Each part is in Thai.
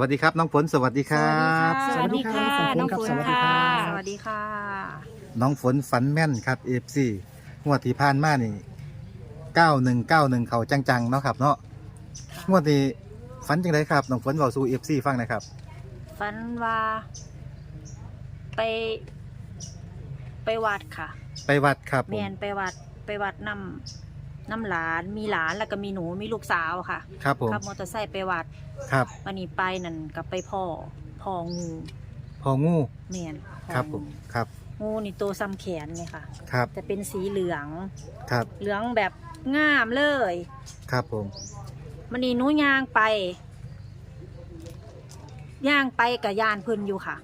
วัสดีครับ น้องฝนสวัสดีครับ สวัสดีค่ะสวัสดีครับน้องฝนสวัสดีค่ะครับสวัสดีค่ะ น้องฝนฝันแม่นครับเอฟซีงวดที่ผ่านมานี่เก้าหนึ่งเก้าหนึ่งเขาจังๆเนาะครับ เนาะงวดนี้ฝันจังไดครับน้องฝนเบาสู่เอฟซีฟังหนะครับฝันว่า ไป ไปวัดค่ะ ไปวัดครับผเมีมยนไปวัดไปวัดนำ น้ำหลานมีหลานแล้วก็มีหนูมีลูกสาวค่ะครับผมขับมอเตอร์ไซค์ไปวัดครับวันนี้ไปนั่นกับไปพ่อพ่องูพองูเมียนพ่อครับผมงูครับ งูนี่ตัวซ้ำแขนเลยค่ะ ครับจะเป็นสีเหลืองครับเหลืองแบบงามเลยครับผม มันนี่หนูย่างไปย่างไปกับยานเพิ่นอยู่ค่ะ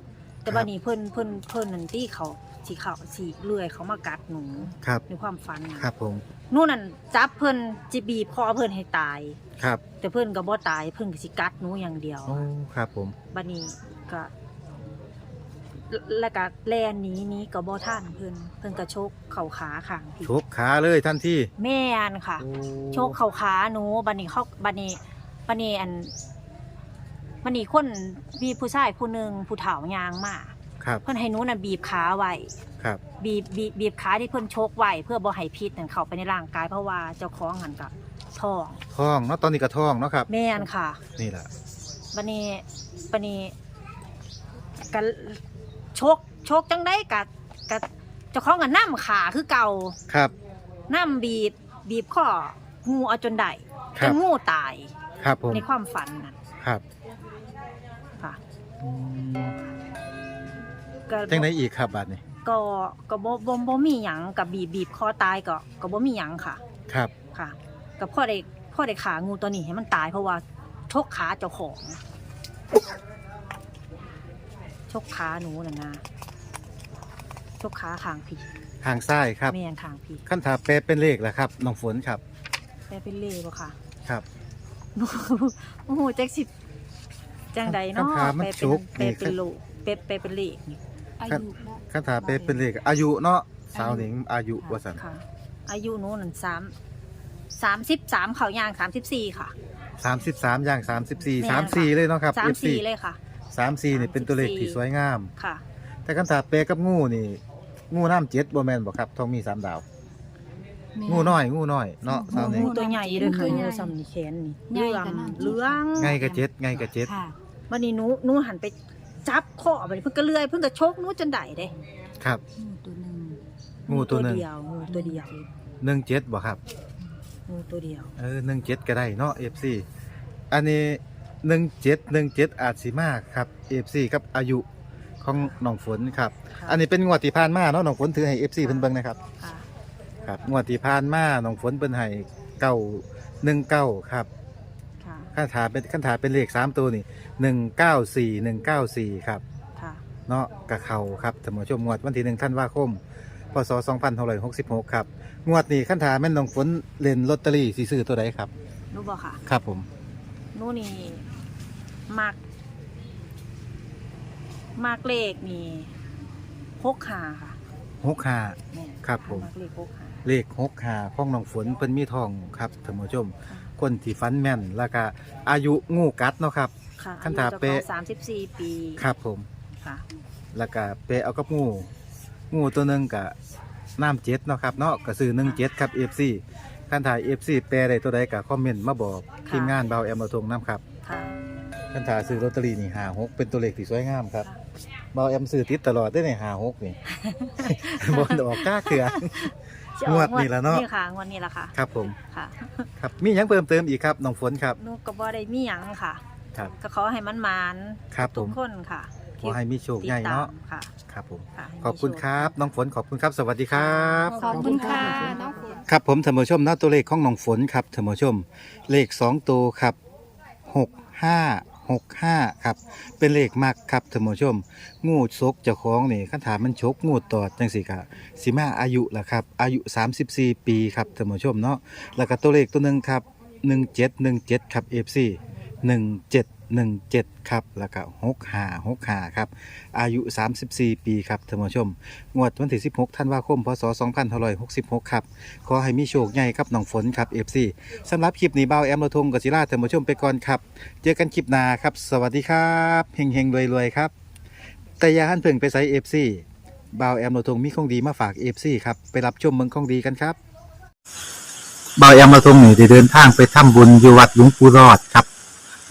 แต่วันนี้เพิ่นเพิ่นเพิ่นนั่นที่เขา สีเขาสีเลื่อยเขามากัดหนูครับในความฝันน่ะครับ ผมหนู่นนั่นจับเพิ่นจิบีบคอเพิ่นให้ตาย ครับ แต่เพิ่นก็บ่ตายเพิ่นก็สิกัดหนูอย่างเดียวโอ้ครับ ผมบัดนี้ก็แล้วก็แลนหนี้นี้ก็บ่ทันเพิ่นเพิ่นก็ชกเข่าขาข้างพี่ชกขาเลยทันทีแม่นค่ะ โอ้โชคเขาขาหนูบันนี้เขาบันนี้บันนี้อันบันนี้คนมีผู้ชายผู้หนึ่งผู้เฒ่ายางมา ครับ เพิ่นให้หนูน่ะบีบขาไว้ครับ บีบบีบบีบขาที่เพิ่นโชกไว้เพื่อบ่ให้พิษนั่นเข้าไปในร่างกายเพราะว่าเจ้าของหันกับท้องท้องเนาะตอนนี้ก็ท้องเนาะครับ แม่นค่ะนี่แหละบันนี้บันนี้กัโชกโชกจังได้กับกับเจ้าของกับน้ำขาคือเก่าครับน้ำบีบบีบข้องูเอาจนได้คจรับนงูตาย ครับผมในความฝันนั่นครับค่ะอืม ก็จังไดอีกครับบัดนี้ก็ก็บ่บ่บ่มีหยังกับบีบบีบคอตายก็ก็บ่มีหยังค่ะครับค่ะก็พ่อได้พ่อได้ขางูตัวนี้ให้มันตายเพราะว่าชกขาเจ้าของชกขาหนูน่ะนะชกขาข้างผีทางซ้ายครับแม่นข้างผีขั้นถาแปลเป็นเลขแหละครับน้องฝนครับแปลเป็นเล่บ่ค่ะครับโอ้โหแจ็คสิจังใดเนาะคำถามมันแปลชุเป็นกแปลเป็นนี่โลแปลแปลเป็นเลขนี่ อายุบ่ขั้นถาแปลเป็นเลขอายุเนาะสาวหนิงอายุว่าสันค่ะ อายุหนูนั่นสามสามสิบสามเขาย่างสามสิบสี่ค่ะ สามสิบสามอย่างสามสิบสี่แม่นสามค่ะสี่เลยเนาะครับสาม FC สี่เลยค่ะ สามสี่นี่เป็นตัวเลขที่34สวยงาม ค่ะ แต่ขั้นถาแปลกับงูนี่ งูน้ำเจ็ดบ่แมนบ่ครับทองมีสามดาว งูน้อยงูน้อยเนาะสาวหนิงงูตัวใหญ่เลยค่ะตัวใหญ่งูซ้ำนี่แขนนี่ใหญ่เรื่องกว่านั้นเรื่องไงกระเจ็ดไงกระเจ็ด ค่ะ วันนี้หนูหนูหันไป จับคอไปเพิ่งก็เลื่อยเพิ่งก็ชกหนูจนได้เด้ครับ งูตัวหนึ่งงูตัวหนึ่ง เดียวงูตัวเดียวหนึ่งเจ็ดบ่ครับ งูตัวเดียวเออหนึ่งเจ็ดก็ได้เนาะ FC อันนี้หนึ่งเจ็ดหนึ่งเจ็ดอาจสิมากครับ FC ครับอายุของน้องฝนครับ ค่ะอันนี้เป็นงวดที่ผ่านมาเนาะน้องฝนถือให้ FC เพิ่นเบิ่งนะครับค่ะครับงวดที่ผ่านมาน้องฝนเพิ่นให้เก้าหนึ่งเก้าครับค่ะ ขั้นถาเป็นขั้นถาเป็นเลขสามตัวนี่หนึ่งเก้าสี่หนึ่งเก้าสี่ครับค่ะ เนาะกะเขาครับท่านผู้ชมงวดวันที่หนึ่งท่านว่าคมพศสองพันหกสิบหกครับงวดนี้ขั้นถาแม่นน้องฝนเล่นลอตเตอรี่สีซื้อตัวใดครับหนูบอกค่ะครับผมหนูนี่มักมักเลขนี่หกหาค่ะหกห้า แม่ครับผม มักเลขหกหาเลขหกห้าของน้องฝนเพิ่นมีทองครับท่านผู้ชม ค่ะ คนที่ฟันแม่น แล้วก็อายุงูกัดเนาะครับ ค่ะคันถาเป๊ะ สามสิบสี่ปีครับผม ค่ะ แล้วก็ไปเอากับงู งูตัวหนึ่งกับน้ำเจ็ดเนาะครับเนาะก็ซื้อหนึ่งเจ็ดครับเอฟซีขั้นถ่ายเอฟซีแปลใดตัวใดก็คอมเมนต์มาบอกทีมงานเบาแอมมาทงน้ำครับค่ะ ขั้นถ่ายซื้อลอตเตอรี่นี่หาหกเป็นตัวเลขที่สวยงามครับ ค่ะ เบาแอมซื้อติดตลอดได้ในหาหกนี่บอลออกกล้าเถื่อ จะออกงวดนี่ล่ะเนาะ นี่ค่ะงวดนี้ละค่ะครับผม ค่ะครับมีหยังเพิ่มเติมอีกครับน้องฝนครับ หนูก็บ่ได้มีหยังค่ะครับ ก็ขอให้มันมานครับผทุกมคนค่ะขอให้มีโชคใหญ่เนาะติดตมค่ะครับผมค่ะให้มีขอบคุณโช ครับ น้องฝนขอบคุณครับ สวัสดีครับ ขอบคุณค่ะน้องฝน ครับผมท่านผู้ชมนะตัวเลขของน้องฝนครับท่านผู้ชม เลขสองตัวครับหก หกห้าครับ เป็นเลขมากครับท่านผู้ชม งูซกเจ้าของนี่คันถามมันชกงูตอดจังสิครับสิมาอายุล่ะครับ อายุ 34 ปีครับท่านผู้ชมเนาะแล้วก็ตัวเลขตัวหนึ่งครับ 1717 ครับ FC 17ครับแล้วก็6565ครับอายุ 34 ปีครับท่านผู้ชม งวดวันที่16ธันวาคมพศ2566ครับขอให้มีโชคใหญ่ครับน้องฝนครับ FC สำหรับคลิปนี้เบาแอมโรทงกบศิลาท่านผู้ชมไปก่อนครับ เจอกันคลิปหน้าครับ สวัสดีครับเฮงเฮงรวยรวยๆครับ แต่อย่าหันเพิ่งไปใส่ FC บ่าวแอมโรทงมีของดีมาฝาก FC ครับ ไปรับชมเมืองของดีกันครับบ่าวแอมโรทงนี่ได้เดินทางไปทำบุญอยู่วัดหลวงปู่รอดครับ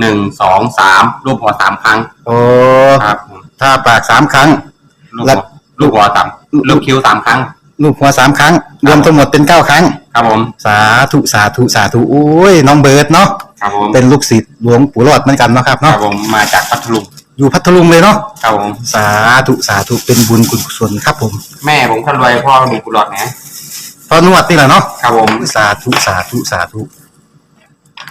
หนึ่งสองสามรูปหัวสามครั้งโอ้ครับผมถ้าปากสามครั้ง ลูกแล้หัววลูกหัวสามลูกคิ้วสามครั้ง ลูกหัวสามครั้ง รวมทั้งหมดเป็นเก้าครั้ง ครับผมสาธุสาธุสาธุโอ้ยน้องเบิร์ดเนาะครับผมเป็นลูกศิษย์หลวงปู่รอดเหมือนกันเนาะครับครัเนาะบผมมาจากพัทลุงอยู่พัทลุงเลยเนาะครับผมสาธุสาธุเป็นบุญกุศลครับผมแม่ผมคนรวยพ่อมีกุหลาบนะพอนวดนี่แหละเนาะครับผม สาธุสาธุสาธุ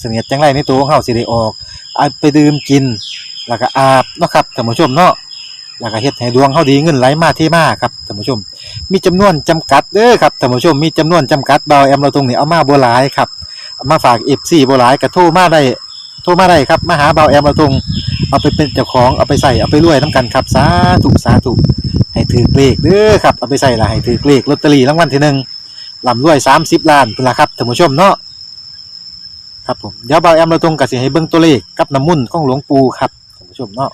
เสนียดจังไรในตัวของเฮาสิได้ออกเอาไปดื่มกิน แล้วก็อาบเนาะครับท่านผู้ชมเนาะแล้วก็เฮ็ดให้ดวงเฮาดีเงินไหลมาเทมาครับท่านผู้ชม มีจำนวนจำกัดเด้อครับท่านผู้ชมมีจำนวนจำกัดเบาแอมเราตรงนี้เอามาบ่หลายครับามาฝาก FC บ่หลายก็โทรมาได้โทรมาได้ครับมาหาเบาแอมเราตรงเอาไปเป็นเจ้าของเอาไปใส่เอาไปรวยนํกันครับสาธุสาธุให้ถือเลขเด้อครับเอาไปใส่ละให้ถือเลขลอตเตอรี่รางวัลที่หนึ่งลำรวย30ล้านพุ่นละครับท่านผู้ชมเนาะ ครับผมเดี๋ยวเบาแอมเราตรงก็สิให้เบิ่งตัวเลขกับน้ำมุ่นต์ของหลวงปู่ครับท่านผู้ชมเนาะ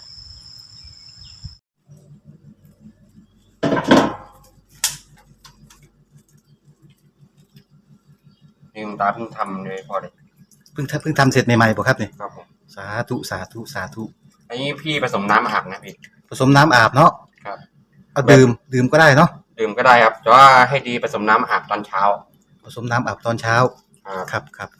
นี่คุณตาเพิ่งทำเลยพอเลยเพิ่งทำเพิ่งทำเสร็จใหม่ๆบ่ครับนี่ครับผมสาธุสาธุสาธุอันนี้พี่ผสมน้ำอาบนะพี่ ผสมน้ำอาบเนาะครับ เอาดื่มดื่มก็ได้เนาะดื่มก็ได้ครับแต่ว่าให้ดีผสมน้ำอาบตอนเช้า ผสมน้ำอาบตอนเช้า ครับครับครับครับ